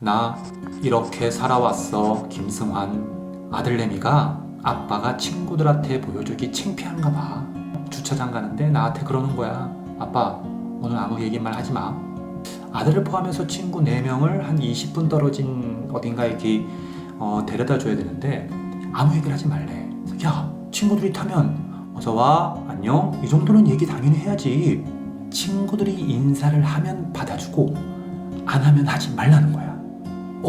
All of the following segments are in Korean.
나 이렇게 살아왔어 김승환. 아들내미가 아빠가 친구들한테 보여주기 창피한가 봐. 주차장 가는데 나한테 그러는 거야. 아빠 오늘 아무 얘기만 하지 마. 아들을 포함해서 친구 4명을 한 20분 떨어진 어딘가 이렇게 어, 데려다 줘야 되는데 아무 얘기를 하지 말래. 야 친구들이 타면 어서 와. 안녕. 이 정도는 얘기 당연히 해야지. 친구들이 인사를 하면 받아주고 안 하면 하지 말라는 거야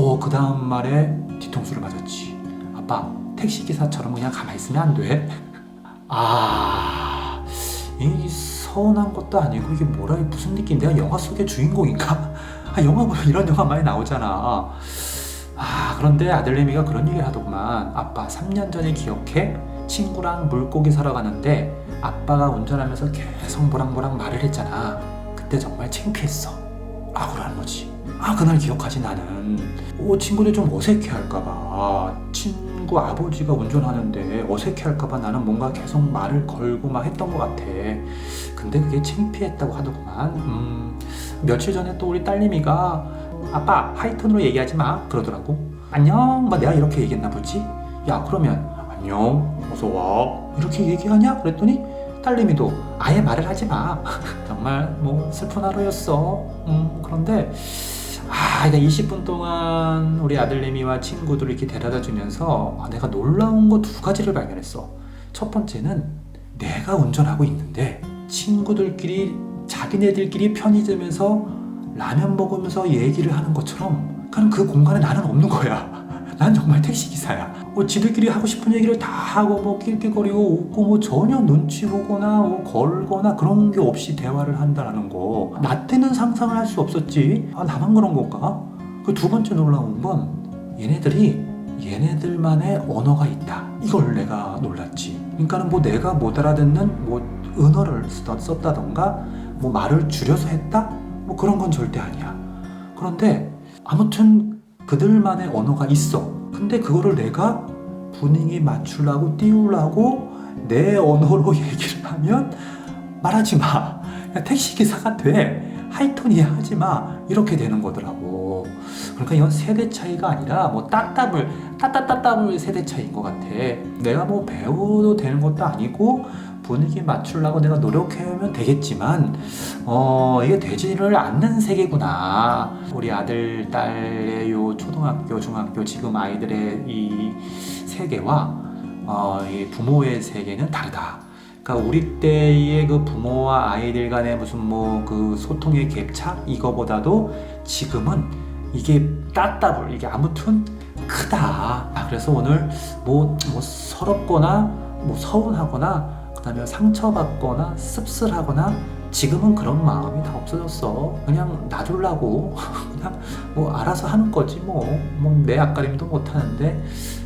어, 그 다음 말에 뒤통수를 맞았지. 아빠, 택시기사처럼 그냥 가만히 있으면 안 돼? 아, 이 서운한 것도 아니고 이게 뭐라, 무슨 느낌? 내가 영화 속의 주인공인가? 아, 영화 보면 이런 영화 많이 나오잖아. 아, 그런데 아들내미가 그런 얘기를 하더구만. 아빠, 3년 전에 기억해? 친구랑 물고기 사러 가는데 아빠가 운전하면서 계속 모락모락 말을 했잖아. 그때 정말 창피했어. 아, 그러는 거지. 아 그날 기억하지 나는. 오 친구들 좀 어색해할까봐. 아, 친구 아버지가 운전하는데 어색해할까봐 나는 뭔가 계속 말을 걸고 막 했던 것 같아. 근데 그게 창피했다고 하더구만. 음, 며칠 전에 또 우리 딸내미가 아빠 하이톤으로 얘기하지 마. 그러더라고. 안녕 뭐 내가 이렇게 얘기했나 보지? 야 그러면 안녕 어서 와. 이렇게 얘기하냐? 그랬더니 딸내미도 아예 말을 하지 마 정말 뭐 슬픈 하루였어 음, 그런데 아, 이제 20분 동안 우리 아들내미와 친구들 이렇게 데려다 주면서 아, 내가 놀라운 거 두 가지를 발견했어. 첫 번째는 내가 운전하고 있는데 친구들끼리 자기네들끼리 편의점에서 라면 먹으면서 얘기를 하는 것처럼 그냥 그 공간에 나는 없는 거야. 난 정말 택시 기사야. 뭐 지들끼리 하고 싶은 얘기를 다 하고 뭐 낄낄거리고 웃고 뭐 전혀 눈치 보거나 뭐 걸거나 그런 게 없이 대화를 한다는 거. 나 때는 상상을 할 수 없었지. 아 나만 그런 건가? 그 두 번째 놀라운 건 얘네들이 얘네들만의 언어가 있다. 이걸 내가 놀랐지. 그러니까는 뭐 내가 못 알아듣는 뭐 은어를 썼다던가 뭐 말을 줄여서 했다? 뭐 그런 건 절대 아니야. 그런데 아무튼 그들만의 언어가 있어. 근데 그거를 내가 분위기 맞추려고 띄우려고 내 언어로 얘기를 하면 말하지 마. 택시 기사가 돼. 하이톤이야 하지 마. 이렇게 되는 거더라고. 그러니까 이건 세대 차이가 아니라 뭐 따따블 따따따따블 세대 차이인 것 같아. 내가 뭐 배우도 되는 것도 아니고 분위기 맞추려고 내가 노력하면 되겠지만 어 이게 되지를 않는 세계구나. 우리 아들 딸의 요 초등학교 중학교 지금 아이들의 이 세계와 어 이 부모의 세계는 다르다. 그러니까 우리 때의 그 부모와 아이들 간의 무슨 뭐 그 소통의 갭차 이거보다도 지금은 이게 따따블 이게 아무튼 크다. 아, 그래서 오늘 뭐, 뭐 서럽거나 뭐 서운하거나 그다음에 상처받거나 씁쓸하거나 지금은 그런 마음이 다 없어졌어. 그냥 놔둘라고 그냥 뭐 알아서 하는 거지 뭐. 뭐내 앞가림도 못 하는데 음,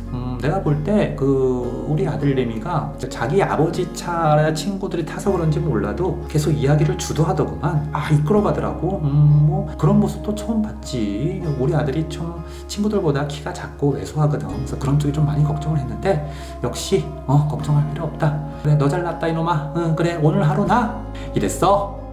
내가 볼 때 그 우리 아들내미가 자기 아버지 차 친구들이 타서 그런지 몰라도 계속 이야기를 주도하더구만. 아 이끌어가더라고. 음, 뭐 그런 모습도 처음 봤지. 우리 아들이 좀 친구들보다 키가 작고 왜소하거든. 그래서 그런 쪽이 좀 많이 걱정을 했는데 역시 어 걱정할 필요 없다. 그래 너 잘났다 이놈아. 응 그래 오늘 하루 나 이랬어.